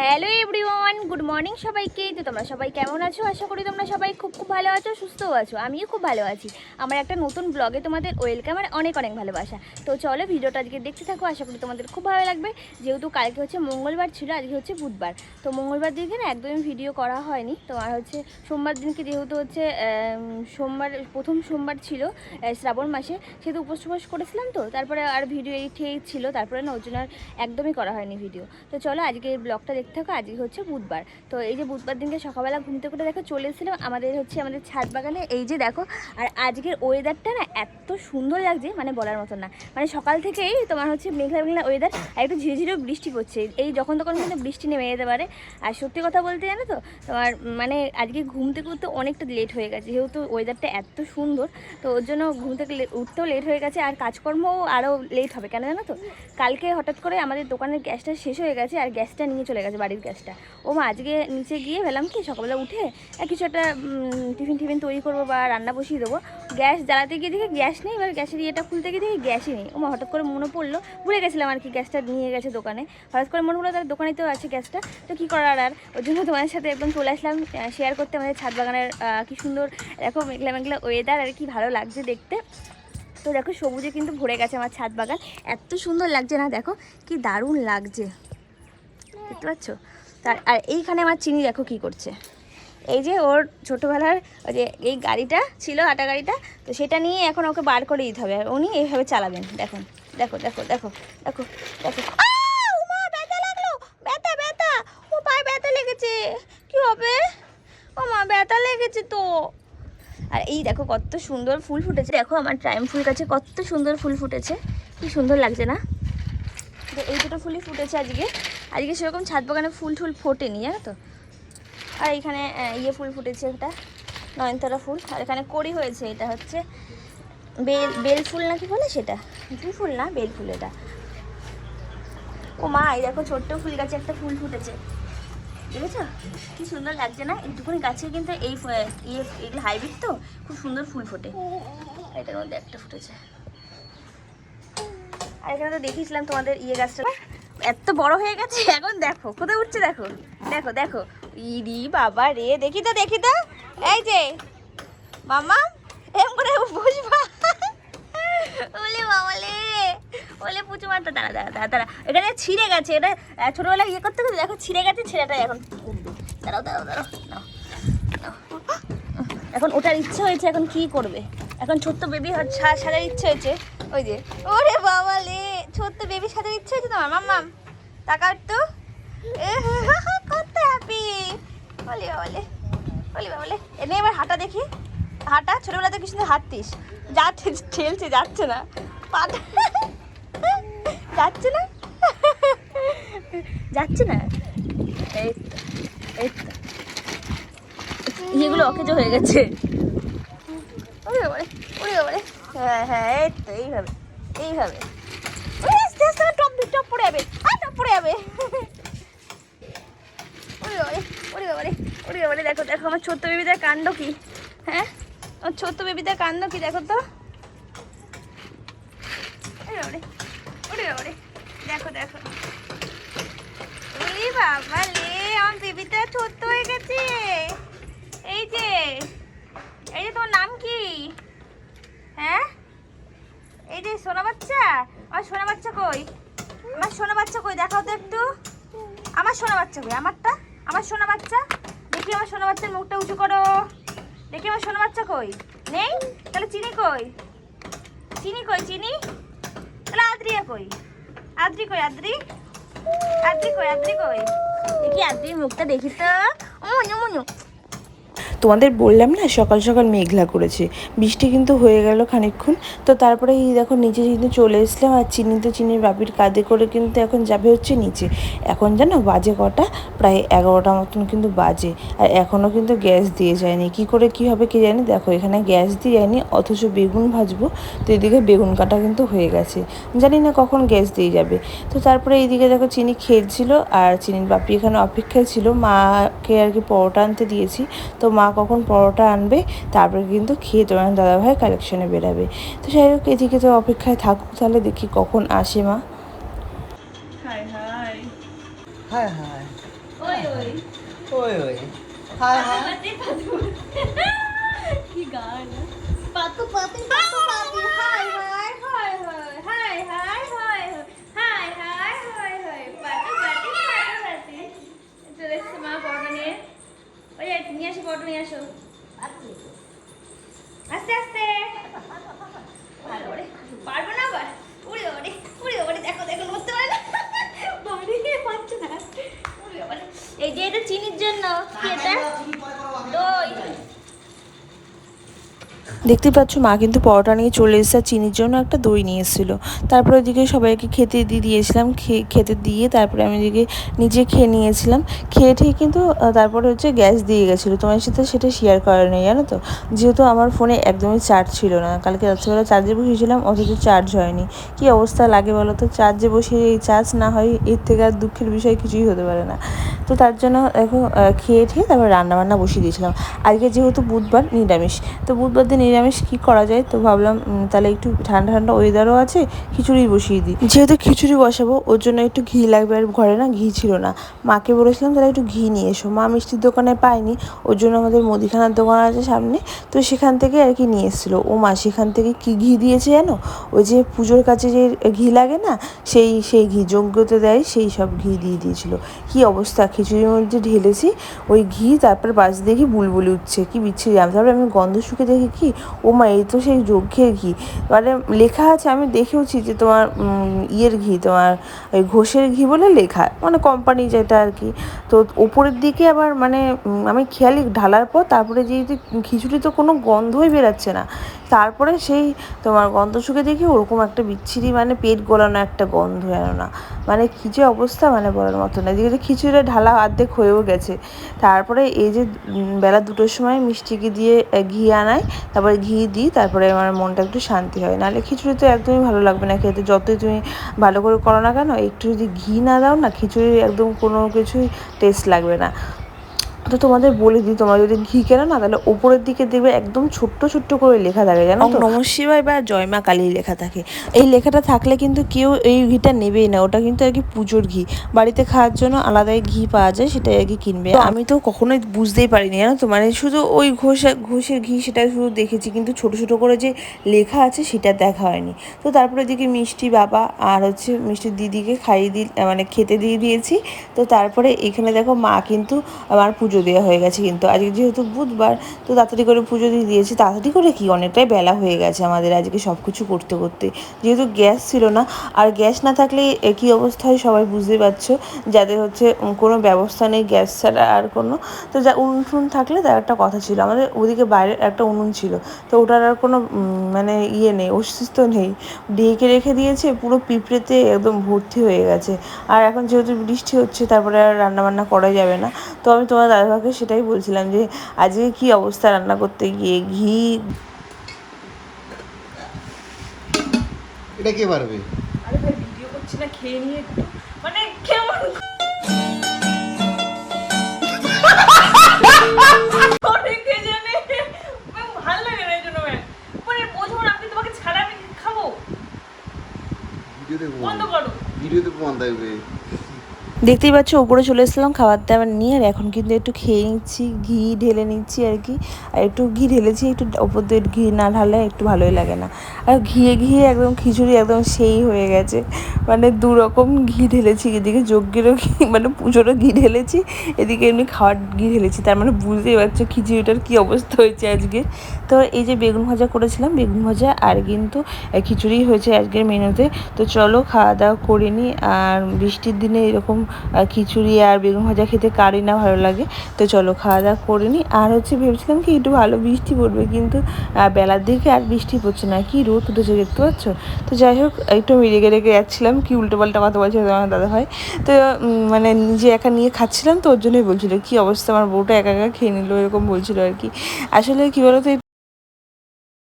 Hello everyone, good morning সবাইকে। তো তোমরা সবাই কেমন আছো? আশা করি তোমরা সবাই খুব খুব ভালো আছো, সুস্থও আছো, আমিও খুব ভালো আছি। আমার একটা নতুন ব্লগে তোমাদের ওয়েলকাম আর অনেক অনেক ভালোবাসা। তো চলো ভিডিওটা আজকে দেখতে থাকো, আশা করি তোমাদের খুব ভালো লাগবে। যেহেতু কালকে হচ্ছে মঙ্গলবার ছিল, আজকে হচ্ছে বুধবার। তো মঙ্গলবার দিনকে না একদমই ভিডিও করা হয়নি। তোমার হচ্ছে সোমবার দিনকে যেহেতু হচ্ছে সোমবার, প্রথম সোমবার ছিল শ্রাবণ মাসে, সেহেতু উপোস টুপোস করেছিলাম তো। তারপরে আর ভিডিও এই ছিল, তারপরে না ওর জন্য আর একদমই করা হয়নি ভিডিও তো চলো আজকে ব্লগটা দেখতে থাকো আজকে হচ্ছে বুধবার। তো এই যে বুধবার দিনকে সকালবেলা ঘুম থেকে দেখো চলে এসেছিলাম আমাদের হচ্ছে আমাদের ছাদ বাগানে। এই যে দেখো, আর আজকের ওয়েদারটা না এত সুন্দর লাগছে মানে বলার মতন না। মানে সকাল থেকেই তোমার হচ্ছে মেঘলা মেঘলা ওয়েদার আর একটু ঝিরে ঝিরেও বৃষ্টি পড়ছে। এই যখন তখন কিন্তু বৃষ্টি নেমে যেতে পারে। আর সত্যি কথা বলতে জানো তো, তোমার মানে আজকে ঘুম থেকে উঠতে অনেকটা লেট হয়ে গেছে, যেহেতু ওয়েদারটা এত সুন্দর। তো ওর জন্য ঘুম থেকে উঠতেও লেট হয়ে গেছে, আর কাজকর্মও আরও লেট হবে। কেন জানো তো? কালকে হঠাৎ করে আমাদের দোকানের গ্যাসটা শেষ হয়ে গেছে, আর গ্যাসটা নিয়ে চলে গেছে। বাড়ির গ্যাসটা। ও মা, আজকে নিচে গিয়ে ভেলাম কি, সকালবেলা উঠে কিছু একটা টিফিন টিফিন তৈরি করব বা রান্না বসিয়ে দেবো। গ্যাস জ্বালাতে গিয়ে দেখি গ্যাস নেই, এবার গ্যাসের ইয়েটা খুলতে গিয়ে দেখি গ্যাসই নেই। ও মা, হঠাৎ করে মনে পড়ল, ভুলে গেছিলাম আর কি গ্যাসটা নিয়ে গেছে দোকানে। হঠাৎ করে মনে পড়ল তার দোকানে তো আছে গ্যাসটা। তো কী করার আর? ওর জন্য তোমাদের সাথে একদম চলে আসলাম শেয়ার করতে আমাদের ছাদ বাগানের কি সুন্দর, দেখো মেঘলা মেঘলা ওয়েদার আর কি ভালো লাগছে দেখতে। তো দেখো সবুজে কিন্তু ভরে গেছে আমার ছাদ বাগান। এত সুন্দর লাগছে না, দেখো কি দারুণ লাগছে। দেখতে পাচ্ছ? তার, আর এইখানে আমার চিনি দেখো কি করছে। এই যে ওর ছোটোবেলার ওই যে এই গাড়িটা ছিল, আটা গাড়িটা, তো সেটা নিয়ে এখন ওকে বার করে দিতে হবে। আর উনি এইভাবে চালাবেন, দেখুন। দেখো দেখো দেখো দেখো দেখো। লেগেছে। কি হবে? ও মা, ব্যথা লেগেছে তো। আর এই দেখো কত সুন্দর ফুল ফুটেছে। দেখো আমার টাইম ফুল গাছে কত সুন্দর ফুল ফুটেছে। কি সুন্দর লাগছে না? এই দুটো ফুলই ফুটেছে আজকে। আজকে সেরকম ছাদ বাগানে ফুল টুল ফোটেনি, জানো তো? আর এখানে ইয়ে ফুল ফুটেছে এটা নয়নতারা ফুল। আর এখানে কড়ি হয়েছে, এটা হচ্ছে বেল বেল ফুল নাকি বলে সেটা? জুই ফুল না, বেল ফুল এটা। ও মা, এই দেখো ছোট্ট ফুল গাছে একটা ফুল ফুটেছে। দেখেছ? কি সুন্দর লাগছে না? এইটুকুনি গাছে কিন্তু এই ইয়ে এগুলো হাইব্রিড তো, খুব সুন্দর ফুল ফোটে। এটার মধ্যে একটা ফুটেছে। আর এখানে তো দেখিয়েছিলাম তোমাদের ইয়ে গাছটা। এত বড় হয়ে গেছে, এখন দেখো, কোথায় উঠছে দেখো? দেখো দেখো। ইরি বাবা রে, দেখি তো দেখি তো। এই যে মামা এম করে বসবা। ওলে বাবালে ওলে পুচু মারটা দাঁড়া দাঁড়া দাঁড়া দাঁড়া। এখানে ছিঁড়ে গেছে, এটা ছোটবেলায় ইয়ে করতে করতে দেখো, ছিঁড়ে গেছে ছেলেটা এখন দাঁড়াও দাঁড়াও দাঁড়াও। এখন ওটার ইচ্ছে হয়েছে, এখন কি করবে? এখন ছোট্ট বেবি সাজার ইচ্ছে হয়েছে। ওই যে ওরে বাবা লে ছোট্ট বেবি সাজার ইচ্ছে হয়েছে তোমার মাম্মাম একটু। এ, কত হ্যাপি বলি বাবলে বলি বাবলে এনে এবার হাঁটা দেখি। হাঁটা ছোটবেলাতে কি সুন্দর হাঁটতিস? যাচ্ছে ঠেলছে যাচ্ছে না। পাটা যাচ্ছে না? যাচ্ছে না? এই তো এই তো। ইয়েগুলো অকেজো হয়ে গেছে। ওরে বাবারে ওরে বাবারে হ্যাঁ হ্যাঁ এই তো এইভাবে এইভাবে আস্তে আস্তে টপ টপ পড়ে যাবে। আর টপ পড়ে যাবে। ওরে ওরে বাবারে দেখো দেখো, আমার ছোট্ট বেবিদের কাণ্ড কি? হ্যাঁ? আমার ছোট্ট বেবিদের কাণ্ড কি, দেখো তো? ওরে ওরে দেখো দেখো। ওরে বাবা লে আমার বেবিটা ছোট্ট হয়ে গেছে। এই যে এই যে, তোমার নাম কি? হ্যাঁ? এই যে সোনা বাচ্চা? আমার সোনা বাচ্চা কই? আমার সোনা বাচ্চা কই? দেখাও তো একটু। আমার সোনা বাচ্চা কই? আমারটা? আমার সোনা বাচ্চা? দেখি আমার সোনা বাচ্চার মুখটা উঁচু করো। দেখি আমার সোনা বাচ্চা কই? নেই? তাহলে চিনি কই? চিনি কই? চিনি? তাহলে আদ্রিয়া কই? আদ্রি কই, আদ্রি? আদ্রি কই আদ্রি কই? দেখি আদ্রির মুখটা দেখি তো। মুনু মুনু তোমাদের বললাম না, সকাল সকাল মেঘলা করেছে। বৃষ্টি কিন্তু হয়ে গেল খানিকক্ষণ। তো তারপরে এই দেখো নিচে কিন্তু চলে এসলাম আর চিনি তো চিনির বাপির কাঁধে করে কিন্তু এখন যাবে হচ্ছে নিচে। এখন জানো বাজে কটা? প্রায় এগারোটা মতন কিন্তু বাজে। আর এখনও কিন্তু গ্যাস দিয়ে যায়নি। কি করে কি হবে কে জানি? দেখো এখানে গ্যাস দিয়ে যায়নি, অথচ বেগুন ভাজবো। তো এদিকে বেগুন কাটা কিন্তু হয়ে গেছে। জানি না কখন গ্যাস দিয়ে যাবে। তো তারপরে এইদিকে দেখো চিনি খেলছিল, আর চিনির বাপি এখানে অপেক্ষায় ছিল। মাকে আর কি পরোটা আনতে দিয়েছি। তো মা কখন পরোটা আনবে তারপরে কিন্তু খেয়ে তোমার দাদাভাই কালেকশনে বেরাবে। তো যাই হোক এদিকে তো অপেক্ষায় থাকুক তাহলে দেখি কখন আসে মা। High high. হায় হায় ওই ওই। ওই ওই। হাই হাই। কি গান। পাতু পাতি নিয়ে আসো পরোটা নিয়ে আসো। আস্তে আস্তে ভালো করে পারব না আবার উড়ে ওরে উড়ে ওরে দেখো দেখো বুঝতে পারে না বাড়ি পাচ্ছে না উড়ে ওরে এই যে এটা চিনির জন্য কি এটা দই দেখতে পাচ্ছ, মা কিন্তু পরোটা নিয়ে চলে এসেছে চিনির জন্য একটা দই নিয়ে এসেছিল। তারপরে ওদিকে সবাইকে খেতে দিয়ে দিয়েছিলাম খেতে দিয়ে তারপরে আমি এদিকে নিজে খেয়ে নিয়েছিলাম। খেয়ে ঠিক কিন্তু তারপরে হচ্ছে গ্যাস দিয়ে গেছিল। তোমার সাথে সেটা শেয়ার করা নেই, জানো তো? যেহেতু আমার ফোনে একদমই চার্জ ছিল না। কালকে রাত্রিবেলা চার্জে বসিয়েছিলাম অথচ চার্জ হয়নি। কি অবস্থা লাগে বলো তো? চার্জে বসিয়ে এই চার্জ না হয়, এর থেকে আর দুঃখের বিষয় কিছুই হতে পারে না। তো তার জন্য এখন খেয়ে খেয়ে তারপর রান্নাবান্না বসিয়ে দিয়েছিলাম। আজকে যেহেতু বুধবার নিরামিষ, তো বুধবার দিন নিরামিষ কী করা যায়? তো ভাবলাম তাহলে একটু ঠান্ডা ঠান্ডা ওয়েদারও আছে, খিচুড়ি বসিয়ে দিই। যেহেতু খিচুড়ি বসাবো, ওর জন্য একটু ঘি লাগবে, আর ঘরে না ঘি ছিল না। মাকে বলেছিলাম, তাহলে একটু ঘি নিয়ে এসো। মা মিষ্টির দোকানে পায়নি, ওর জন্য আমাদের মুদিখানার দোকান আছে সামনে। তো সেখান থেকে আর কি নিয়ে এসেছিল। ও মা, সেখান থেকে কি ঘি দিয়েছে জানো? ওই যে পুজোর কাছে যে ঘি লাগে না, সেই সেই ঘি, যজ্ঞতে দেয়, সেই সব ঘি দিয়ে দিয়েছিল। কি অবস্থা? খিচুড়ির মধ্যে ঢেলেছি, ওই ঘি, তারপর বাস দেখি বুলবুলি উঠছে। কি বিচ্ছিরি, আমি তারপরে আমি গন্ধ শুকে দেখি কি ও মা, এই তো সেই যজ্ঞের ঘি। মানে লেখা আছে, আমি দেখেওছি যে তোমার ইয়ের ঘি, তোমার ওই ঘোষের ঘি বলে লেখা মানে কোম্পানি যেটা আর কি। তো ওপরের দিকে আবার মানে আমি খেয়ালি ঢালার পর তারপরে যে খিচুড়ি তো কোনো গন্ধই বেরাচ্ছে না তারপরে সেই তোমার গন্ধ শুকে দেখি ওরকম একটা বিচ্ছিরি মানে পেট গোলানো একটা গন্ধ যেন না। মানে কী যে অবস্থা মানে বলার মতো না। এদিকে খিচুড়িটা ঢালা অর্ধেক হয়েও গেছে। তারপরে এই যে বেলা দুটোর সময় মিষ্টিকে দিয়ে ঘি আনায় তারপরে ঘি দিই, তারপরে আমার মনটা একটু শান্তি হয়। নাহলে খিচুড়ি তো একদমই ভালো লাগবে না খেতে। যতই তুমি ভালো করে করো না কেন, একটু যদি ঘি না দাও না খিচুড়ি একদম কোনো কিছুই টেস্ট লাগবে না। তো তোমাদের বলে দিই তোমরা যদি ঘি কেনো না তাহলে ওপরের দিকে দেখবে একদম ছোট্ট ছোট্ট করে লেখা থাকে জানো তো? নম শিবায় বা জয় মা কালী লেখা থাকে। এই লেখাটা থাকলে কিন্তু কেউ এই ঘিটা নেবেই না ওটা কিন্তু আর কি পুজোর ঘি। বাড়িতে খাওয়ার জন্য আলাদাই ঘি পাওয়া যায় সেটাই আর কি কিনবে। আমি তো কখনোই বুঝতেই পারিনি জানো তো? মানে শুধু ওই ঘোষ ঘোষের ঘি সেটা শুধু দেখেছি কিন্তু ছোট ছোট করে যে লেখা আছে সেটা দেখা হয়নি। তো তারপরে দিকে মিষ্টি বাবা আর হচ্ছে মিষ্টির দিদিকে খাইয়ে দি মানে খেতে দিয়ে দিয়েছি। তো তারপরে এখানে দেখো মা কিন্তু আমার পুজো দেওয়া হয়ে গেছে কিন্তু আজকে যেহেতু বুধবার, তো তাড়াতাড়ি করে পুজো দিয়ে দিয়েছি। তাড়াতাড়ি করে কি? অনেকটাই বেলা হয়ে গেছে আমাদের আজকে সব কিছু করতে করতে। যেহেতু গ্যাস ছিল না, আর গ্যাস না থাকলে এ কী অবস্থা হয় সবাই বুঝতে পারছ? যাদের হচ্ছে কোনো ব্যবস্থা নেই গ্যাস ছাড়া আর কোনো। তো যা উনুন টুনুন থাকলে তার একটা কথা ছিল। আমাদের ওদিকে বাইরে একটা উনুন ছিল। তো ওটার আর কোনো মানে ইয়ে নেই, অস্তিত্ব নেই। ঢেকে রেখে দিয়েছে, পুরো পিঁপড়েতে একদম ভর্তি হয়ে গেছে। আর এখন যেহেতু বৃষ্টি হচ্ছে, তারপরে আর রান্নাবান্না করা যাবে না। তো আমি তোমার কাকে সেটাই বলছিলাম যে আজকে কি অবস্থা রান্না করতে গিয়ে? ঘি এটা কে পারবে আরে ভাই ভিডিও করছি না খেয়ে একটু। মানে কেমন? দেখতেই পাচ্ছ, উপরে চলে এসেছিলাম, খাবার দাবার নিয়ে, আর এখন কিন্তু একটু খেয়ে নিচ্ছি, ঘি ঢেলে নিচ্ছি আর কি। আর একটু ঘি ঢেলেছি, একটু ওপর দিয়ে ঘি না ঢালে একটু ভালোই লাগে না। আর ঘিয়ে ঘিয়ে একদম খিচুড়ি একদম সেই হয়ে গেছে। মানে দু রকম ঘি ঢেলেছি, এদিকে যজ্ঞেরও ঘি মানে পুজোরও ঘি ঢেলেছি, এদিকে এমনি খাওয়ার ঘি ঢেলেছি। তার মানে বুঝতেই পারছ খিচুড়িটার কী অবস্থা হয়েছে আজকে। তো এই যে বেগুন ভাজা করেছিলাম, বেগুন ভাজা আর কিন্তু খিচুড়ি হয়েছে আজকের মেনুতে। তো চলো খাওয়া দাওয়া করে নিই, আর বৃষ্টির দিনে এরকম খিচুড়ি আর বেগুন ভাজা খেতে কারই না ভালো লাগে। তো চলো খাওয়া দাওয়া করে নিই আর হচ্ছে ভেবেছিলাম কি একটু ভালো বৃষ্টি পড়বে, কিন্তু বেলার দিকে আর বৃষ্টি পড়ছে না। কি রোদ উঠেছে দেখতে পাচ্ছ? তো যাই হোক, একটু আমি রেগে রেগে যাচ্ছিলাম। কি উল্টো পাল্টা কথা বলছে আমার দাদা ভাই তো মানে নিজে একা নিয়ে খাচ্ছিলাম তো, ওর জন্যই বলছিল, কি অবস্থা? আমার বউটা একা একা খেয়ে নিল, এরকম বলছিল আর কি। আসলে কি বলতো